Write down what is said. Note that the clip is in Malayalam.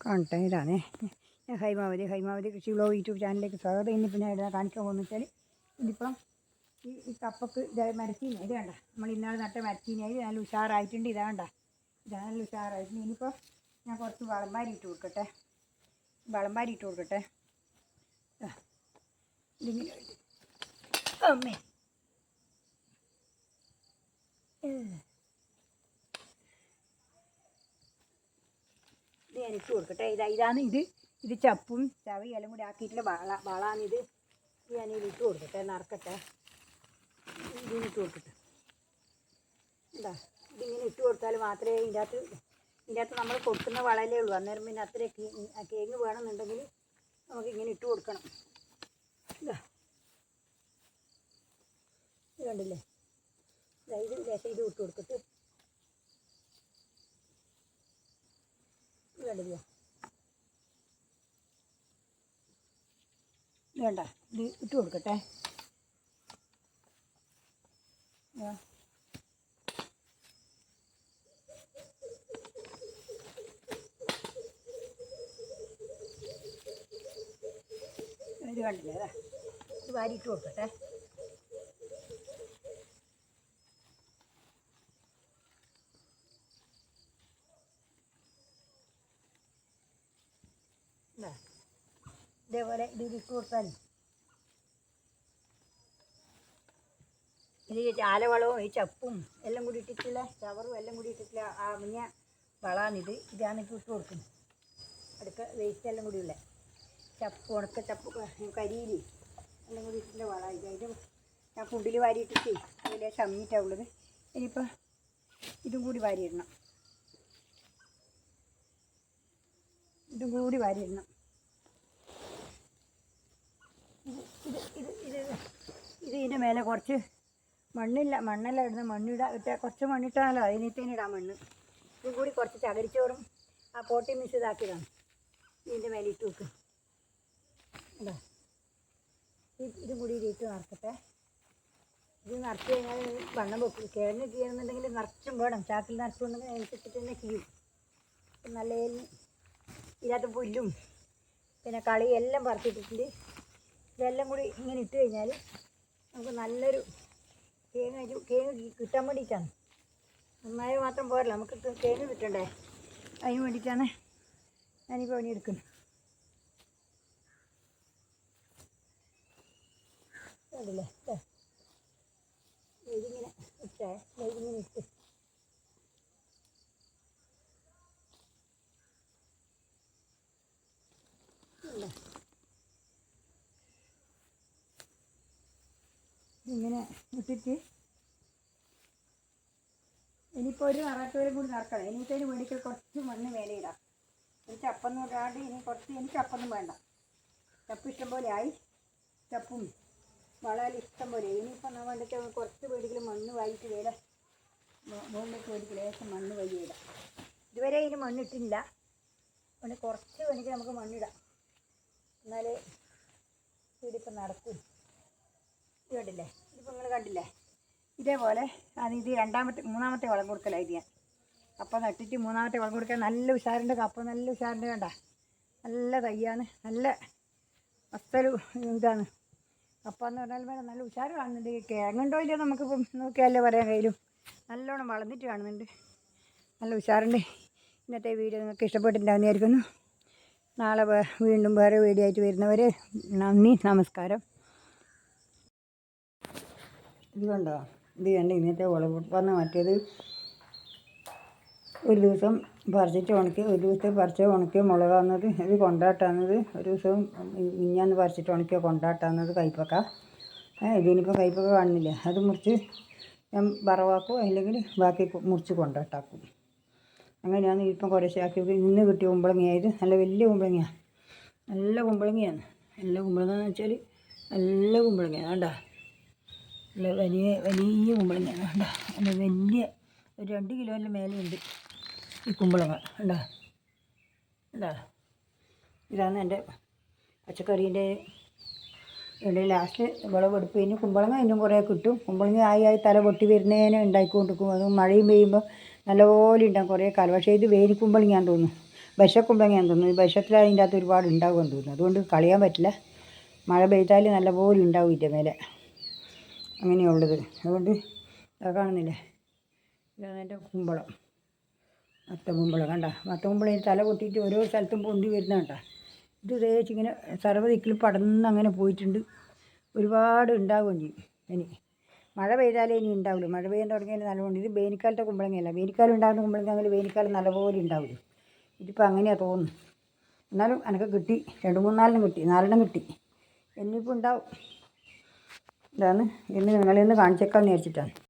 കാണട്ടെ ഇതാണേ ഞാൻ ഹൈമാവതി ഹൈമാവതി കൃഷി ബ്ലോഗ് യൂട്യൂബ് ചാനലിലേക്ക് സ്വാഗതം. ഇന്നിപ്പോൾ ഞാൻ ഇവിടെ കാണിക്കാൻ പോകുന്നത് വെച്ചാൽ ഇതിപ്പം ഈ ഈ കപ്പക്ക് ഇതായി മരച്ചീന ഇത് വേണ്ട നമ്മൾ ഇന്നാൾ നട്ട മരച്ചീന ഇത് നല്ല ഉഷാറായിട്ടുണ്ട്. ഇതാ വേണ്ട ഇതാ നല്ല ഉഷാറായിട്ടുണ്ട്. ഇനിയിപ്പോൾ ഞാൻ കുറച്ച് വളമ്പാരി ഇട്ട് കൊടുക്കട്ടെ. വളമ്പാരി ഇട്ട് കൊടുക്കട്ടെ. ഇതിങ്ങനെ. അമ്മേ. ഇത് ഇട്ട് കൊടുക്കട്ടെ. ഇതാ ഇതാണ് ഇത്. ഇത് ചപ്പും ചവി എല്ലാം കൂടി ആക്കിയിട്ടുള്ള വള വളാണിത് ഇത് ഞാൻ ഇട്ട് കൊടുക്കട്ടെ നറക്കട്ടെ. ഇതിന് ഇട്ട് കൊടുക്കട്ടെ. എന്താ ഇതിങ്ങനെ ഇട്ട് കൊടുത്താൽ മാത്രമേ ഇതിന്റെ അകത്ത് ഇതിന്റെ അകത്ത് നമ്മൾ കൊടുക്കുന്ന വളയിലേ ഉള്ളൂ. അന്നേരം പിന്നെ അത്ര കേങ്ങ് വേണമെന്നുണ്ടെങ്കിൽ നമുക്ക് ഇങ്ങനെ ഇട്ട് കൊടുക്കണം. ഇതാ. ഇത് കണ്ടില്ലേ? ഇത് ലേശം ഇത് ഇട്ട് കൊടുത്തിട്ട് ഇത് കണ്ടില്ലേ വേണ്ട ഇത് ഇട്ട് കൊടുക്കട്ടെ. ഇത് കണ്ടില്ലേ ഇത് വാരി ഇട്ട് കൊടുക്കട്ടെ ഇതാ. ഇതേപോലെ കൊടുത്താൽ ഇത് ഈ ചാലവളവും ഈ ചപ്പും എല്ലാം കൂടി ഇട്ടിട്ടുള്ള ചവറും എല്ലാം കൂടി ഇട്ടിട്ടുള്ള ആ മഞ്ഞ വളാണിത് ഇതാണ് ഇപ്പോൾ ഇട്ട് കൊടുക്കുന്നത്. അടുക്ക വേസ്റ്റ് എല്ലാം കൂടി ഉള്ള ചപ്പ് ഉണക്ക ചപ്പ് കരിയിൽ എല്ലാം കൂടി ഇട്ടിട്ടുള്ള വള ഇത്. അതിന്റെ ഞാൻ ഫുഡിൽ വാരിയിട്ടിട്ട് അതിലെ ചമ്മിയിട്ടാണ് ഉള്ളത്. ഇനിയിപ്പോൾ ഇതും കൂടി വാരിയിടണം. ഇതും കൂടി വാരിയിടണം ഇത് ഇത് ഇത് ഇത് ഇതിന്റെ മേലെ കുറച്ച് മണ്ണില്ല മണ്ണെല്ലാം ഇടുന്ന മണ്ണിടാ ഇട്ട കുറച്ച് മണ്ണിട്ടാണല്ലോ ഇടാൻ മണ്ണ്. ഇതും കൂടി കുറച്ച് ചകരിച്ചോറും ആ പോട്ടി മിക്സ് ഇതാക്കിയതാണ്. ഇതിന്റെ മേലെ ഇട്ട് വെക്ക്. എന്താ ഇതും കൂടി ഇട്ട് നിറക്കട്ടെ ഇത് നിറച്ച് കഴിഞ്ഞാൽ വണ്ണം വെക്കും. കിഴങ്ങ് ചെയ്യണമെന്നുണ്ടെങ്കിൽ നിറച്ചും വേണം. ചാക്കിൽ നിറച്ചുണ്ടെങ്കിൽ അതിനനുസരിച്ചിട്ട് തന്നെ ചെയ്യും. നല്ല ഇതിനകത്ത് പുല്ലും പിന്നെ കളി എല്ലാം പറിച്ചിട്ടിട്ടുണ്ട് ഇതെല്ലാം കൂടി ഇങ്ങനെ ഇട്ട് കഴിഞ്ഞാൽ നമുക്ക് നല്ലൊരു തേങ്ങ തേങ്ങ കിട്ടാൻ വേണ്ടിയിട്ടാണ്. നന്നായി മാത്രം പോരല്ലോ. നമുക്ക് തേങ്ങ കിട്ടണ്ടേ? അതിന് വേണ്ടിയിട്ടാണ് ഞാനിപ്പോൾ പണിയെടുക്കുന്നത് ദേ. ഇതിങ്ങനെ ഇട്ടേ. ഇങ്ങനെ ഇട്ട്. ഇങ്ങനെ ഇട്ടിട്ട് ഇനിയിപ്പോൾ ഒരു നിറത്തോരും കൂടി നിറക്കണം ഇനിയിപ്പോൾ വേണ്ടിയിട്ട് കുറച്ച് മണ്ണ് മേലെ എനിക്ക് അപ്പം നോക്കാണ്ട് ഇനി കുറച്ച് എനിക്ക് അപ്പൊന്നും വേണ്ട. ചപ്പ് ഇഷ്ടം പോലെ ആയി. ചപ്പും വളരെ ഇഷ്ടം പോലെ ഇനിയിപ്പോൾ നമ്മൾ വേണ്ടിയിട്ട് കുറച്ച് വേടിക്കലും മണ്ണ് വായിട്ട് വേല മുകളിലേക്ക് പേടിക്കൽ ലേശം മണ്ണ് വഴി ഇടാം. ഇതുവരെ ഇതിന് മണ്ണിട്ടില്ല അതുകൊണ്ട് കുറച്ച് വേണമെങ്കിൽ നമുക്ക് മണ്ണിടാം എന്നാലേ വീടിപ്പം നടക്കും. ഇത് കണ്ടില്ലേ? ഇതിപ്പോൾ നിങ്ങൾ കണ്ടില്ലേ? ഇതേപോലെ അത് ഇത് രണ്ടാമത്തെ മൂന്നാമത്തെ വളം കൊടുക്കലായി ഞാൻ. അപ്പം നട്ടിട്ട് മൂന്നാമത്തെ വളം കൊടുക്കാൻ നല്ല ഉഷാറുണ്ട് കപ്പ നല്ല ഉഷാറുണ്ട് കണ്ട. നല്ല തയ്യാണ്. നല്ല അസ്തലു ഇതാണ്. കപ്പ എന്ന് പറഞ്ഞാൽ വേണം നല്ല ഉഷാറ് കാണുന്നുണ്ട്. കേങ്ങുണ്ടോ ഇല്ലയോ നമുക്കിപ്പം നോക്കിയാലേ പറയാൻ കഴിയും നല്ലോണം വളർന്നിട്ട് കാണുന്നുണ്ട്. നല്ല ഉഷാറുണ്ട്. ഇന്നത്തെ വീഡിയോ നിങ്ങൾക്ക് ഇഷ്ടപ്പെട്ടിട്ടുണ്ടാകുന്നതായിരിക്കുന്നു നാളെ വീണ്ടും വേറെ വീഡിയോ ആയിട്ട് വരുന്നവരെ നന്ദി നമസ്കാരം. ഇത് കണ്ടോ ഇത് കണ്ട് ഇന്നത്തെ വിളവെടുപ്പാന്ന് മറ്റേത് ഒരു ദിവസം പറിച്ചിട്ട് ഉണക്കി ഒരു ദിവസത്തെ പറിച്ച് ഉണക്കിയ മുളകാന്നത് ഇത് കൊണ്ടാട്ടാന്നത് ഒരു ദിവസം മിഞ്ഞാന്ന് പറിച്ചിട്ട് ഉണക്കിയ കൊണ്ടാട്ടാന്നത് കയ്പക്ക ഇതിനിപ്പോൾ കയ്പക്ക കാണുന്നില്ല അത് മുറിച്ച് ഞാൻ വറവാക്കും അല്ലെങ്കിൽ ബാക്കി മുറിച്ച് കൊണ്ടാട്ടാക്കും. അങ്ങനെയാണ് ഇപ്പം കുറേശ്ശെ ആക്കി. ഇന്ന് കിട്ടിയ കുമ്പളങ്ങയായത്. നല്ല വലിയ കുമ്പളങ്ങയാണ് നല്ല കുമ്പളങ്ങയാണ്. നല്ല കുമ്പളങ്ങ എന്ന് വെച്ചാൽ നല്ല കുമ്പളങ്ങയാണ്. കണ്ടോ? വലിയ വലിയ കുമ്പളങ്ങയാണ് കണ്ടോ? നല്ല വലിയ ഒരു രണ്ട് കിലോന്റെ മേലെയുണ്ട് ഈ കുമ്പളങ്ങ കണ്ടോ? കണ്ടോ? ഇതാണ് എന്റെ പച്ചക്കറീന്റെ ഇവിടെ ലാസ്റ്റ് വിളവെടുപ്പ് കഴിഞ്ഞ് കുമ്പളങ്ങ ഇന്നും കുറേ കിട്ടും. കുമ്പളങ്ങ ആയി ആയി തല പൊട്ടി വരുന്നതിനെ ഉണ്ടാക്കിക്കൊണ്ടിരിക്കും അത് മഴയും പെയ്യുമ്പോൾ നല്ലപോലെ ഉണ്ടാകും കുറേ കാലം. പക്ഷേ ഇത് വേലി കുമ്പളങ്ങയാന്ന് തോന്നുന്നു. വിശക്കുമ്പെങ്കിൽ തോന്നുന്നു. വിഷത്തിൽ അതിന്റെ അകത്ത് ഒരുപാട് ഉണ്ടാകുമെന്ന് തോന്നുന്നു. അതുകൊണ്ട് കളയാൻ പറ്റില്ല. മഴ പെയ്താൽ നല്ലപോലെ ഉണ്ടാവും ഇതിന്റെ മേലെ. അങ്ങനെയുള്ളത്. അതുകൊണ്ട് അത് കാണുന്നില്ലേ? ഇതാണ് എന്റെ കുമ്പളം. മത്ത കുമ്പളം കണ്ട? മത്ത കുമ്പളം തല പൊട്ടിയിട്ട് ഓരോ സ്ഥലത്തും പൊന്തി വരുന്ന കണ്ട? ഇത് തേച്ച് ഇങ്ങനെ സർവ പടന്ന് അങ്ങനെ പോയിട്ടുണ്ട്. ഒരുപാട് ഉണ്ടാവുകയും ചെയ്യും. ഇനി മഴ പെയ്താലേ ഇനി ഉണ്ടാവുള്ളൂ. മഴ പെയ്യാൻ തുടങ്ങിയാൽ നല്ലതുകൊണ്ട് ഇത് വേനിക്കാലത്തെ കുമ്പളങ്ങയല്ല. വേനിക്കാലം ഉണ്ടാകുന്ന കുമ്പളങ്ങ വേനിക്കാലം നല്ലപോലെ ഉണ്ടാവില്ല. ഇതിപ്പോൾ അങ്ങനെയാണ് തോന്നുന്നു. എന്നാലും എനിക്ക് കിട്ടി. രണ്ട് മൂന്നാലെണ്ണം കിട്ടി. നാലെണ്ണം കിട്ടി. ഇനിയിപ്പോൾ ഉണ്ടാവും. ഇതാണ്. ഇന്ന് നിങ്ങളിന്ന് കാണിച്ചേക്കാമെന്ന് വിചാരിച്ചിട്ടാണ്.